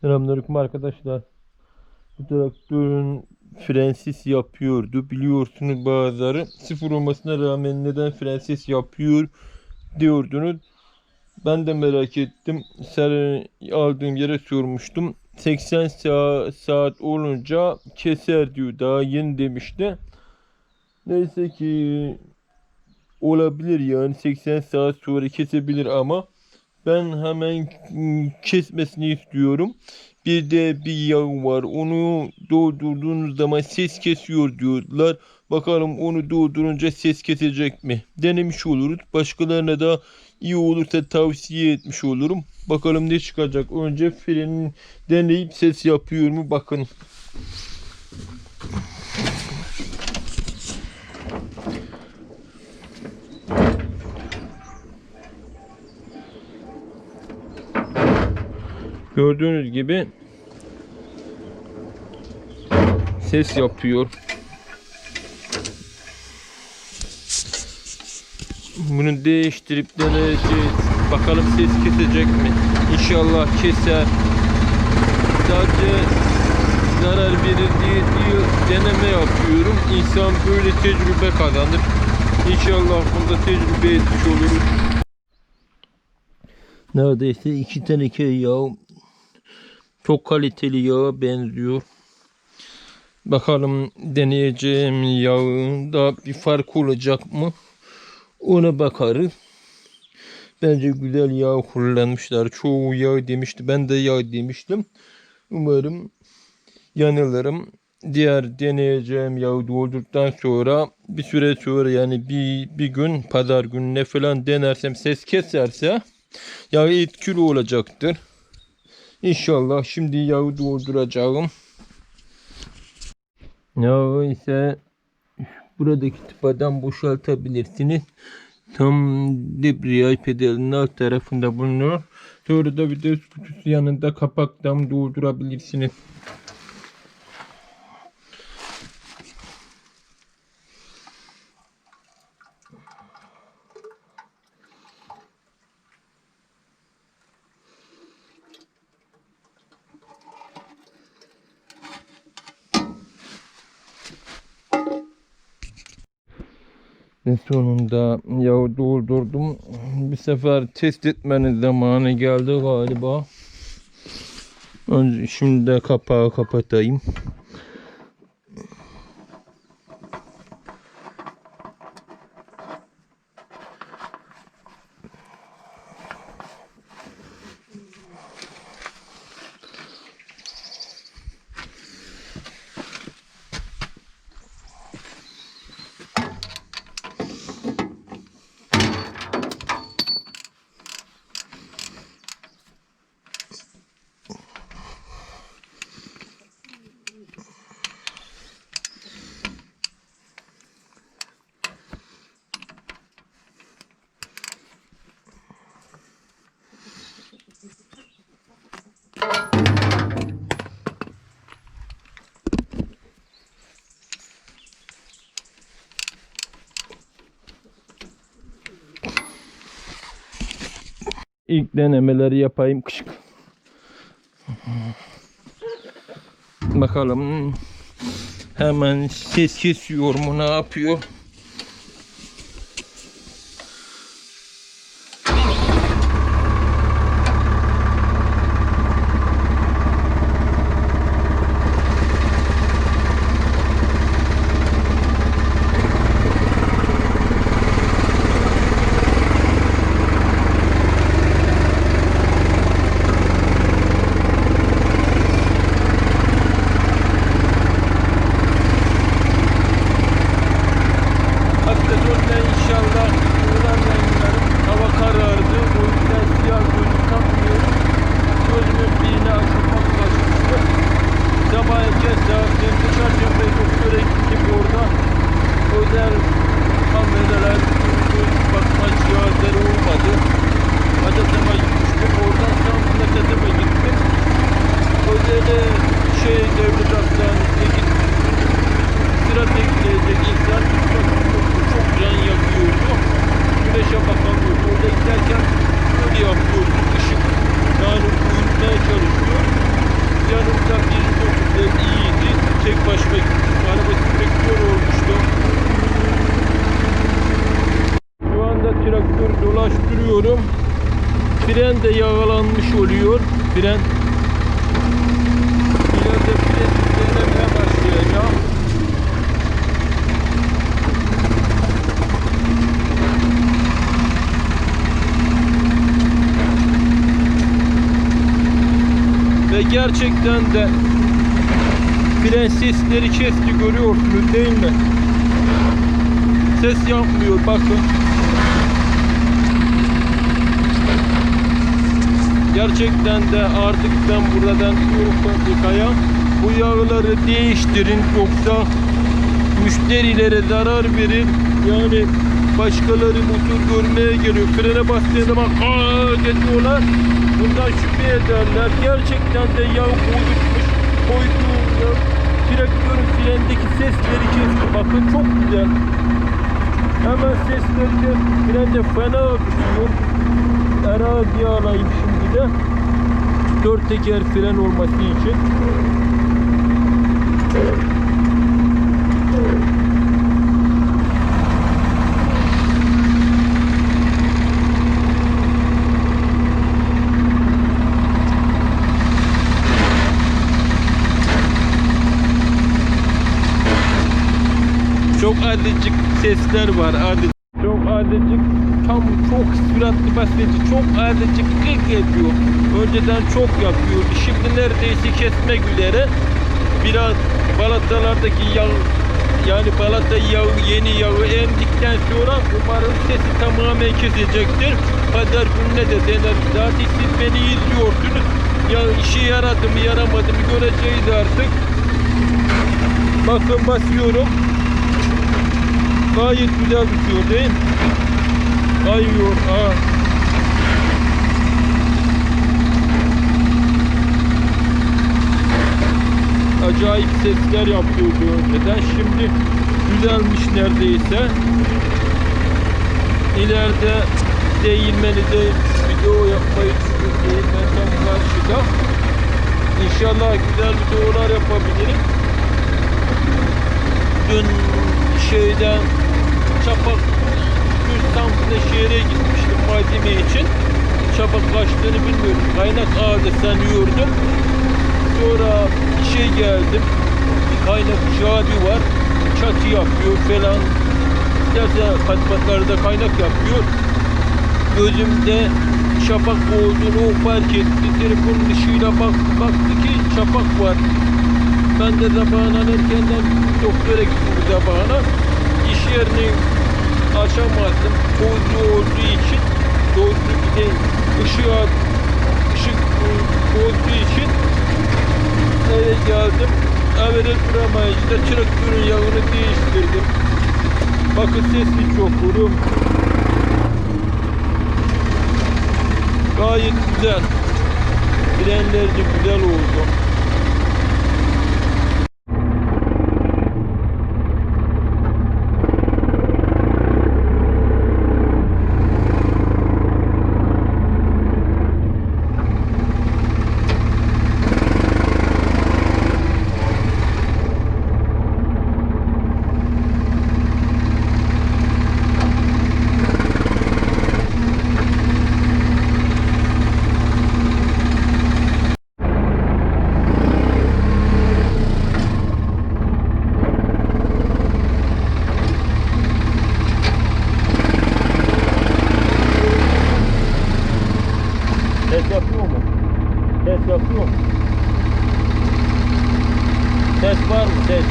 Selamünaleyküm arkadaşlar. Bu traktörün frensiz yapıyordu. Biliyorsunuz bazıları sıfır olmasına rağmen neden frensiz yapıyor diyordunuz. Ben de merak ettim. Sen aldığım yere sormuştum. 80 sa- saat olunca keser diyor. Daha yeni demişti. Neyse ki olabilir yani 80 saat sonra kesebilir ama ben hemen mm, kesmesini istiyorum. Bir de bir yağ var. Onu doldurduğunuz zaman ses kesiyor diyorlar. Bakalım onu doldurunca ses kesecek mi? Denemiş oluruz. Başkalarına da iyi olursa tavsiye etmiş olurum. Bakalım ne çıkacak. Önce frenin deneyip ses yapıyor mu bakın. Gördüğünüz gibi ses yapıyor. Bunu değiştirip deneyeceğiz. Bakalım ses kesecek mi? İnşallah keser. Sadece zarar verir diye diyor, deneme yapıyorum. İnsan böyle tecrübe kazanır. İnşallah bunda tecrübe etmiş oluruz. Neredeyse iki teneke yağ çok kaliteli yağa benziyor. Bakalım deneyeceğim yağında bir fark olacak mı? Ona bakarız. Bence güzel yağ kullanmışlar. Çoğu yağ demişti. Ben de yağ demiştim. Umarım yanılırım. Diğer deneyeceğim yağı doldurduktan sonra bir süre sonra yani bir, bir gün pazar gününe falan denersem ses keserse yağ etkili olacaktır. İnşallah şimdi yağı dolduracağım. Yağı ise buradaki tıpadan boşaltabilirsiniz. Tam debriyaj pedalının alt tarafında bulunuyor. Sonra da de kutusu yanında kapaktan doldurabilirsiniz. Ve sonunda yağı doldurdum. Bir sefer test etmenin zamanı geldi galiba. Önce şimdi de kapağı kapatayım. İlk denemeleri yapayım kışık. Bakalım hemen ses kesiyor mu ne yapıyor? Traktör dolaştırıyorum. Fren de yağlanmış oluyor. Fren. İleride fren düzenlemeye başlayacağım. Ve gerçekten de fren sesleri kesti görüyorsunuz değil mi? Ses yapmıyor bakın. Gerçekten de artık ben buradan diyorum fabrikaya bu yağları değiştirin yoksa müşterilere zarar verir. Yani başkaları motor görmeye geliyor. Frene bastığı zaman aa diyorlar. Bundan şüphe ederler. Gerçekten de yağ koymuş. Koyduğum yağ traktörün frendeki sesleri kesti. Bakın çok güzel. Hemen sesleri de frende fena akıyor. Arazi alayım şimdi de. Dört teker fren olması için. Çok adicik sesler var. Adicik. Çok adicik. Tam çok süratli basınca çok adicik kık yapıyor. Önceden çok yapıyordu. Şimdi neredeyse kesmek üzere. Biraz balatalardaki yağ yani balata yağı, yeni yağı emdikten sonra umarım sesi tamamen kesecektir. Pazar gününe de dener. Zaten siz beni izliyorsunuz. Ya işe yaradı mı yaramadı mı göreceğiz artık. Bakın basıyorum. Gayet güzel bitiyor değil mi? Kayıyor. Ha. Acayip sesler yapıyordu önceden. Şimdi güzelmiş neredeyse. İleride değirmeni de video yapmayı düşünüyorum. Değirmen tam karşıda. İnşallah güzel videolar yapabilirim. Dün şeyden Çapak Gürsam'da şehre gitmiştim malzeme için. Çapak kaçtığını bilmiyorum. Kaynak ağırdı sanıyordum. Sonra işe geldim. Bir kaynak abi var. Çatı yapıyor falan. İsterse katmanlarda kaynak yapıyor. Gözümde çapak olduğunu fark etti. Telefonun ışığıyla bak, baktı ki çapak var. Ben de zamanla erkenden doktora gittim zamana. İş yerini açamazdım. Tozlu olduğu için tozlu bir de ışığa ışık olduğu için eve geldim. Evde duramayınca traktörün yağını değiştirdim. Bakın sesli çok kurum. Gayet güzel. Frenler de güzel oldu. Ses yapıyor mu? Ses yapıyor mu? Ses var mı? Ses.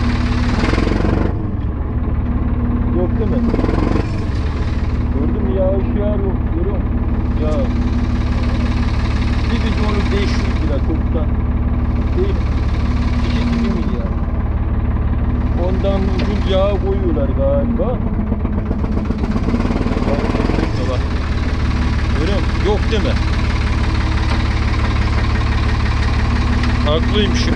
Yok değil mi? Gördün mü ya ışığı yok. Görüyor musun? Ya. Bir bidonu 500 lira toptan. Değil mi? 2 2 milyar. Ondan ucuz yağ koyuyorlar galiba. Bak. Görüyor musun? Yok değil mi? Haklıymışım.